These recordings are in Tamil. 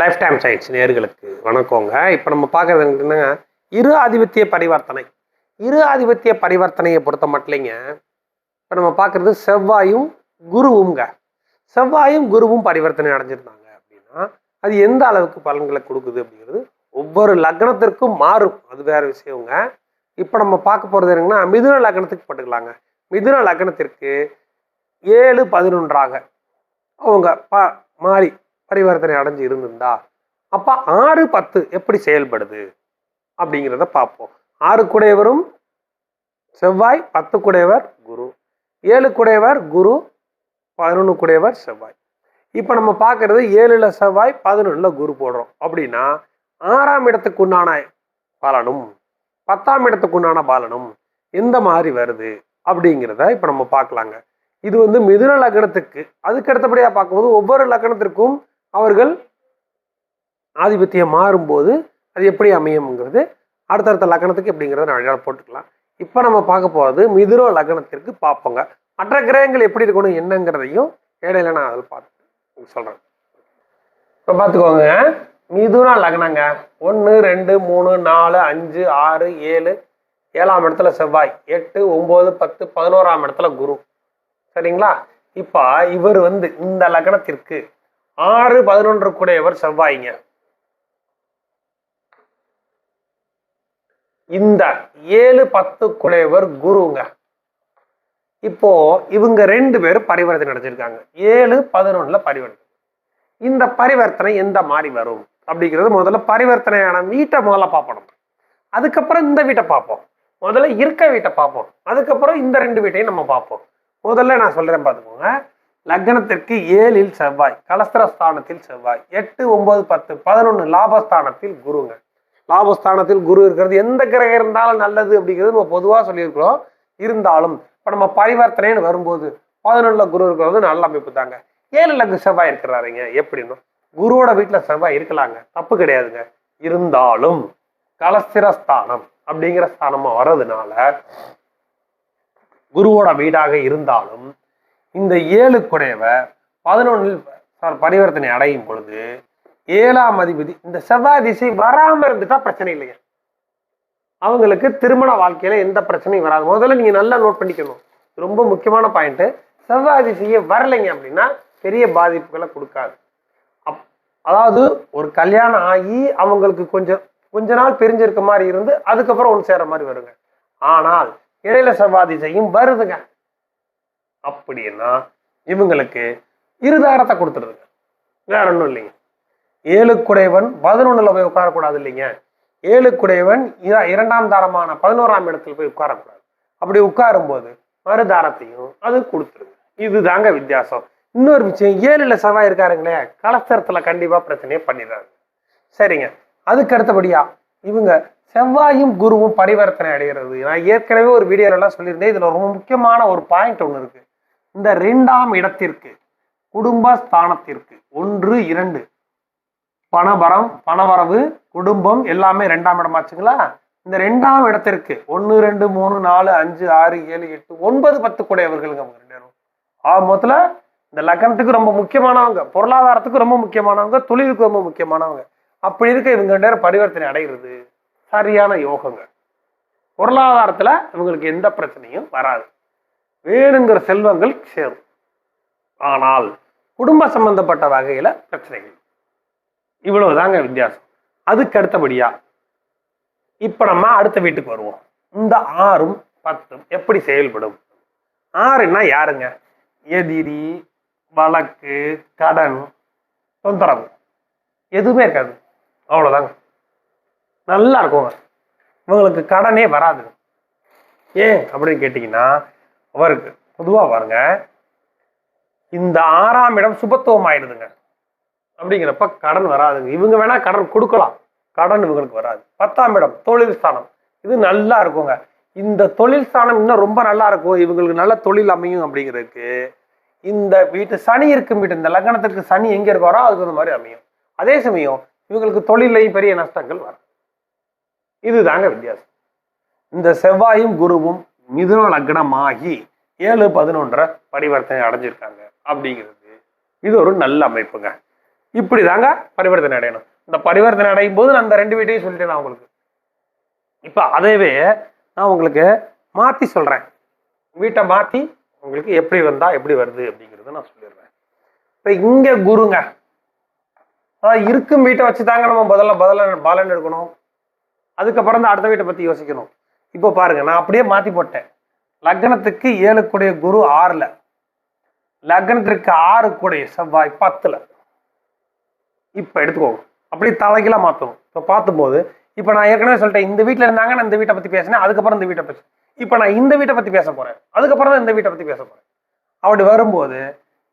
லைஃப் டைம் சயின்ஸ் நேர்களுக்கு வணக்கங்க. இப்போ நம்ம பார்க்குறது என்னன்னா இரு ஆதிபத்திய பரிவர்த்தனை. இரு ஆதிபத்திய பரிவர்த்தனையை பொறுத்த மட்டும் இப்போ நம்ம பார்க்குறது செவ்வாயும் குருவுங்க. செவ்வாயும் குருவும் பரிவர்த்தனை அடைஞ்சிருந்தாங்க அப்படின்னா அது எந்த அளவுக்கு பலன்களை கொடுக்குது அப்படிங்கிறது ஒவ்வொரு லக்னத்திற்கும் மாறும். அது வேற விஷயங்க. இப்போ நம்ம பார்க்க போகிறது என்னங்கன்னா மிதுன லக்னத்துக்கு போட்டுக்கலாங்க. மிதுன லக்னத்திற்கு ஏழு பதினொன்றாக அவங்க ப மாறி பரிவர்த்தனை அடைஞ்சு இருந்திருந்தா அப்போ ஆறு பத்து எப்படி செயல்படுது? அப்படிங்கிறத பார்ப்போம். ஆறு குடையவரும் செவ்வாய் பத்து குடையவர் குரு. ஏழு குடையவர் குரு பதினொன்று குடையவர் செவ்வாய். இப்போ நம்ம பார்க்கறது ஏழுல செவ்வாய் பதினொன்றில் குரு போடுறோம். அப்படின்னா ஆறாம் இடத்துக்கு உண்டான பலனும் பத்தாம் இடத்துக்கு உண்டான பலனும் எந்த மாதிரி வருது? அப்படிங்கிறத இப்போ நம்ம பார்க்கலாங்க. இது வந்து மிதுன லக்னத்துக்கு அதுக்கு அடுத்தபடியாக பார்க்கும்போது ஒவ்வொரு லக்னத்திற்கும் அவர்கள் ஆதிபத்தியம் மாறும்போது அது எப்படி அமையும்ங்கிறது அடுத்தடுத்த லக்னத்துக்கு எப்படிங்கிறத நான் அழகாக போட்டுக்கலாம். இப்போ நம்ம பார்க்க போகிறது மிதுரோ லக்னத்திற்கு பார்ப்போங்க. மற்ற கிரகங்கள் எப்படி இருக்கணும் என்னங்கிறதையும் இடையில நான் அதில் பார்த்து சொல்கிறேன் இப்போ பார்த்துக்கோங்க. மிதுன லக்னங்க. ஒன்று ரெண்டு மூணு நாலு அஞ்சு ஆறு ஏழு ஏழாம் இடத்துல செவ்வாய் எட்டு ஒம்பது பத்து பதினோராம் இடத்துல குரு. சரிங்களா? இப்போ இவர் வந்து இந்த லக்னத்திற்கு ஆறு பதினொன்று கூடையவர் செவ்வாய்ங்க. இந்த ஏழு பத்து குடையவர் குருங்க. இப்போ இவங்க ரெண்டு பேரும் பரிவர்த்தனை அடைஞ்சிருக்காங்க ஏழு பதினொன்னுல பரிவர்த்தனை. இந்த பரிவர்த்தனை எந்த மாதிரி வரும்? அப்படிங்கிறது முதல்ல பரிவர்த்தனையான வீட்டை முதல்ல பார்ப்போம். அதுக்கப்புறம் இந்த வீட்டை பார்ப்போம். முதல்ல இருக்க வீட்டை பார்ப்போம். அதுக்கப்புறம் இந்த ரெண்டு வீட்டையும் நம்ம பார்ப்போம். முதல்ல நான் சொல்றேன் பார்த்துக்கோங்க. லக்னத்திற்கு ஏழில் செவ்வாய் கலஸ்திரஸ்தானத்தில் செவ்வாய் எட்டு ஒன்பது பத்து பதினொன்று லாபஸ்தானத்தில் குருங்க. லாபஸ்தானத்தில் குரு இருக்கிறது எந்த கிரகம் இருந்தாலும் நல்லது அப்படிங்கிறது நம்ம பொதுவாக சொல்லியிருக்கிறோம். இருந்தாலும் இப்போ நம்ம பரிவர்த்தனைன்னு வரும்போது பதினொன்றில் குரு இருக்கிறது நல்ல அமைப்பு தாங்க. ஏழுல செவ்வாய் இருக்கிறாருங்க. எப்படின்னு குருவோட வீட்டில் செவ்வாய் இருக்கலாங்க. தப்பு கிடையாதுங்க. இருந்தாலும் கலஸ்திரஸ்தானம் அப்படிங்கிற ஸ்தானமா வர்றதுனால குருவோட வீடாக இருந்தாலும் இந்த ஏழு குடையவ பதினொன்றில் பரிவர்த்தனை அடையும் பொழுது ஏழாம் அதிபதி இந்த செவ்வாய் திசை வராம இருந்துட்டா பிரச்சனை இல்லைங்க அவங்களுக்கு திருமண வாழ்க்கையில எந்த பிரச்சனையும் வராது. முதல்ல நீங்க நல்லா நோட் பண்ணிக்கணும். ரொம்ப முக்கியமான பாயிண்ட் செவ்வாய் திசையே வரலைங்க அப்படின்னா பெரிய பாதிப்புகளை கொடுக்காது. அப் அதாவது ஒரு கல்யாணம் ஆகி அவங்களுக்கு கொஞ்சம் கொஞ்ச நாள் பிரிஞ்சிருக்க மாதிரி இருந்து அதுக்கப்புறம் ஒன்று சேர மாதிரி வருங்க. ஆனால் இடையில செவ்வாய் திசையும் வருதுங்க. அப்படின்னா இவங்களுக்கு இருதாரத்தை கொடுத்துருதுங்க வேற ஒன்றும் இல்லைங்க. ஏழுக்குடையவன் பதினொன்னுல போய் உட்காரக்கூடாது இல்லைங்க. ஏழுக்குடையவன் இரண்டாம் தாரமான பதினோராம் இடத்துல போய் உட்காரக்கூடாது. அப்படி உட்காரும்போது மறுதாரத்தையும் அது கொடுத்துருங்க இதுதாங்க வித்தியாசம். இன்னொரு விஷயம் ஏழுல செவ்வாய் இருக்காருங்களே கலஸ்தரத்துல கண்டிப்பா பிரச்சனையே பண்ணிடுறாங்க சரிங்க. அதுக்கு அடுத்தபடியா இவங்க செவ்வாயும் குருவும் பரிவர்த்தனை அடைகிறது நான் ஏற்கனவே ஒரு வீடியோலலாம் எல்லாம் சொல்லியிருந்தேன். இதில் ரொம்ப முக்கியமான ஒரு பாயிண்ட் ஒன்று இருக்கு. இந்த ரெண்டாம் இடத்திற்கு குடும்ப ஸ்தானத்திற்கு ஒன்று இரண்டு. பணபரம் பணவரவு குடும்பம் எல்லாமே ரெண்டாம் இடமாச்சுங்களா இந்த ரெண்டாம் இடத்திற்கு ஒன்று ரெண்டு மூணு நாலு அஞ்சு ஆறு ஏழு எட்டு ஒன்பது பத்து கூடையவர்களுங்க அவங்க ரெண்டு பேரும். ஆக மொத்தத்தில் இந்த லக்னத்துக்கு ரொம்ப முக்கியமானவங்க பொருளாதாரத்துக்கு ரொம்ப முக்கியமானவங்க தொழிலுக்கு ரொம்ப முக்கியமானவங்க. அப்படி இருக்க இவங்க ரெண்டு பேரும் பரிவர்த்தனை அடைகிறது சரியான யோகங்க. பொருளாதாரத்தில் இவங்களுக்கு எந்த பிரச்சனையும் வராது. வேணுங்கிற செல்வங்கள் சேரும். ஆனால் குடும்ப சம்பந்தப்பட்ட வகையில பிரச்சனைகள். இவ்வளவுதாங்க வித்தியாசம். அதுக்கு அடுத்தபடியா இப்ப நம்ம அடுத்த வீட்டுக்கு வருவோம். இந்த ஆறும் பத்தும் எப்படி செயல்படும்? ஆறுன்னா யாருங்க? எதிரி வழக்கு கடன் தொந்தரவு. எதுவுமே இருக்காது. அவ்வளோதாங்க நல்லா இருக்குங்க. இவங்களுக்கு கடனே வராது. ஏன் அப்படின்னு கேட்டிங்கன்னா அவருக்கு. பொதுவாக பாருங்க இந்த ஆறாம் இடம் சுபத்துவம் ஆயிடுதுங்க அப்படிங்கிறப்ப கடன் வராதுங்க. இவங்க வேணா கடன் கொடுக்கலாம். கடன் இவங்களுக்கு வராது. பத்தாம் இடம் தொழில் ஸ்தானம். இது நல்லா இருக்குங்க. இந்த தொழில் ஸ்தானம் இன்னும் ரொம்ப நல்லா இருக்கும் இவங்களுக்கு நல்ல தொழில் அமையும் அப்படிங்கிறதுக்கு இந்த வீட்டு சனி இருக்கும் வீட்டு இந்த லக்னத்துக்கு சனி எங்கே இருக்காரோ அதுக்கு அந்த மாதிரி அமையும். அதே சமயம் இவங்களுக்கு தொழிலையும் பெரிய நஷ்டங்கள் வரும். இதுதாங்க வித்தியாசம். இந்த செவ்வாயும் குருவும் மிதுன லக்னமாகி ஏழு பதினொன்றரை பரிவர்த்தனை அடைஞ்சிருக்காங்க அப்படிங்கிறது. இது ஒரு நல்ல அமைப்புங்க. இப்படி தாங்க பரிவர்த்தனை அடையணும். இந்த பரிவர்த்தனை அடையும் போது நான் அந்த ரெண்டு வீட்டையும் சொல்லிட்டேன் நான் உங்களுக்கு. இப்போ அதேவே நான் உங்களுக்கு மாற்றி சொல்கிறேன் வீட்டை மாற்றி உங்களுக்கு எப்படி வந்தா எப்படி வருது அப்படிங்கிறத நான் சொல்லிடுறேன். இப்போ இங்கே குருங்க. அதாவது இருக்கும் வீட்டை வச்சு தாங்க நம்ம முதல்ல பதில பலன் எடுக்கணும். அதுக்கப்புறம் தான் அடுத்த வீட்டை பற்றி யோசிக்கணும். இப்போ பாருங்க நான் அப்படியே மாற்றி போட்டேன். லக்னத்துக்கு ஏழுக்குடைய குரு ஆறில். லக்னத்திற்கு ஆறு கூடைய செவ்வாய் பத்தில். இப்போ எடுத்துக்கோங்க அப்படியே தலைகீழாக மாற்றணும் இப்போ பார்த்தும்போது இப்போ நான் ஏற்கனவே சொல்லிட்டேன் இந்த வீட்டில் இருந்தாங்க நான் இந்த வீட்டை பற்றி பேசினேன் அதுக்கப்புறம் இந்த வீட்டை பற்றி இப்போ நான் இந்த வீட்டை பற்றி பேச போகிறேன் அதுக்கப்புறம் தான் இந்த வீட்டை பற்றி பேச போகிறேன் அப்படி வரும்போது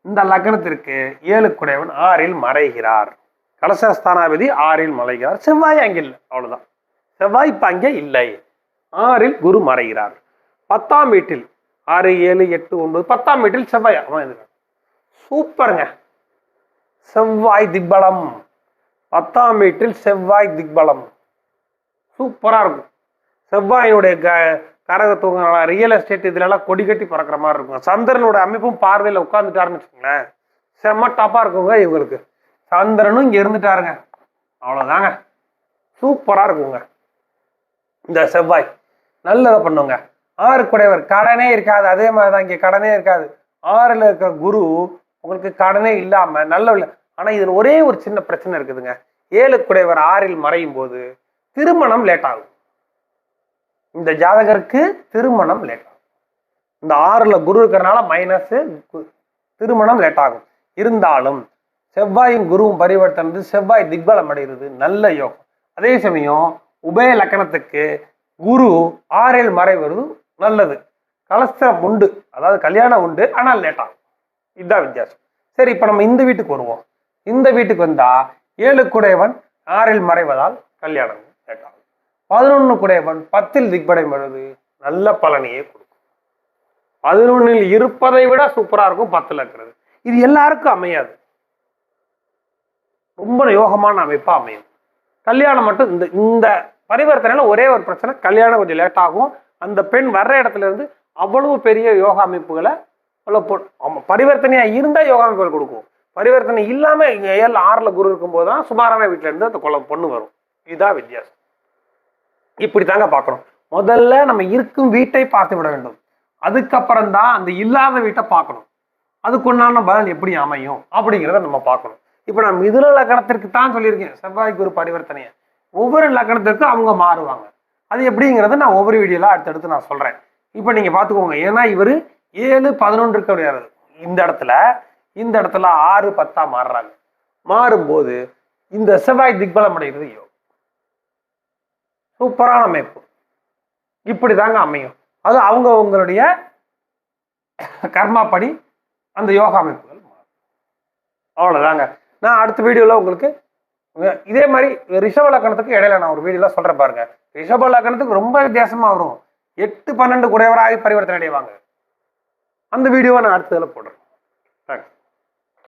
இந்த லக்னத்திற்கு ஏழு குடையவன் ஆறில் மறைகிறார். கலசஸ்தானாபதி ஆறில் மறைகிறார். செவ்வாய் அங்கே இல்லை அவ்வளவுதான். செவ்வாய் இப்போ அங்கே இல்லை. ஆறில் குரு மறைகிறார். பத்தாம் வீட்டில் ஆறு ஏழு எட்டு ஒன்பது பத்தாம் வீட்டில் செவ்வாய் அமைந்திருக்கார் சூப்பருங்க. செவ்வாய் திக்பலம். பத்தாம் வீட்டில் செவ்வாய் திக்பலம். சூப்பராக இருக்கும். செவ்வாயினுடைய க கரகத்துவங்க ரியல் எஸ்டேட் இதுலலாம் கொடி கட்டி பறக்கிற மாதிரி இருக்கும். சந்திரனோட அமைப்பும் பார்வையில் உட்காந்துட்டாருன்னு வச்சுக்கோங்களேன். செம்ம டாப்பாக இருக்குங்க இவங்களுக்கு. சந்திரனும் இங்கே இருந்துட்டாருங்க. அவ்வளோதாங்க சூப்பராக இருக்குங்க. இந்த செவ்வாய். நல்லதை பண்ணுங்க. ஆறு குடைவர் கடனே இருக்காது. அதே மாதிரி தான் இங்கே கடனே இருக்காது. ஆறுல இருக்கிற குரு உங்களுக்கு கடனே இல்லாம நல்ல ஆனால் ஆனா இதுல ஒரே ஒரு சின்ன பிரச்சனை இருக்குதுங்க. ஏழு குடைவர் ஆறில் மறையும் போது திருமணம் லேட் ஆகும். இந்த ஜாதகருக்கு திருமணம் லேட் ஆகும். இந்த ஆறுல குரு இருக்கிறனால மைனஸ் திருமணம் லேட் ஆகும். இருந்தாலும் செவ்வாயும் குருவும் பரிவர்த்தனது செவ்வாய் திக்பலம் அடைகிறது. நல்ல யோகம். அதே சமயம் உபய லக்கணத்துக்கு குரு ஆறில் மறைவது நல்லது. கலஸ்திரம் உண்டு. அதாவது கல்யாணம் உண்டு ஆனால் லேட் இதுதான் வித்தியாசம். சரி இப்போ நம்ம இந்த வீட்டுக்கு வருவோம். இந்த வீட்டுக்கு வந்தால் ஏழு குடையவன் ஆறில் மறைவதால் கல்யாணம் லேட்டாகும். பதினொன்று குடையவன் பத்தில் திக்படை வருது நல்ல பலனையே கொடுக்கும். பதினொன்னில் இருப்பதை விட சூப்பரா இருக்கும் பத்தில் இருக்கிறது. இது எல்லாருக்கும் அமையாது. ரொம்ப யோகமான அமைப்பா அமையும். கல்யாணம் மட்டும் இந்த இந்த பரிவர்த்தனையில் ஒரே ஒரு பிரச்சனை கல்யாணம் கொஞ்சம் லேட் ஆகும். அந்த பெண் வர்ற இடத்துல இருந்து அவ்வளவு பெரிய யோகா அமைப்புகளை அவ்வளவு பரிவர்த்தனையாக இருந்தால் பரிவர்த்தனையா இருந்தா யோகா அமைப்புகள் கொடுக்கும். பரிவர்த்தனை இல்லாம இங்கே ஏழு ஆறுல குரு இருக்கும்போது தான் சுமாரான வீட்டுல இருந்து அந்த குளம் பொண்ணு வரும். இதுதான் வித்தியாசம். இப்படி தாங்க பார்க்கணும். முதல்ல நம்ம இருக்கும் வீட்டை பார்த்து விட வேண்டும். அதுக்கப்புறம் தான் அந்த இல்லாத வீட்டை பார்க்கணும். அதுக்குண்டான பலன் எப்படி அமையும் அப்படிங்கிறத நம்ம பார்க்கணும். இப்போ நான் மிதுன லக்கணத்திற்கு தான் சொல்லியிருக்கேன். செவ்வாய் குரு பரிவர்த்தனையை. ஒவ்வொரு லக்கணத்திற்கும் அவங்க மாறுவாங்க. அது எப்படிங்கிறத நான் ஒவ்வொரு வீடியோல அடுத்தடுத்து நான் சொல்றேன். இப்போ நீங்க பார்த்துக்கோங்க. ஏன்னா இவர் ஏழு பதினொன்று இருக்க இந்த இடத்துல இந்த இடத்துல ஆறு பத்தா மாறுறாங்க. மாறும்போது இந்த செவ்வாய் திக்பலம் அடைகிறது யோகம். சூப்பரான அமைப்பு. இப்படி தாங்க அமையும். அது அவங்க உங்களுடைய கர்மாப்படி அந்த யோகா அமைப்புகள் மாறும். அவ்வளோதாங்க நான் அடுத்த வீடியோவில் உங்களுக்கு இதே மாதிரி ரிஷப லக்கணத்துக்கு இடையில நான் ஒரு வீடியோல சொல்றேன் பாருங்க. ரிஷப லக்கணத்துக்கு ரொம்ப வித்தியாசமா வரும். எட்டு பன்னெண்டு குடையவராகி பரிவர்த்தனை அடைவாங்க. அந்த வீடியோவை நான் அடுத்ததில் போடுறேன். தேங்க்ஸ்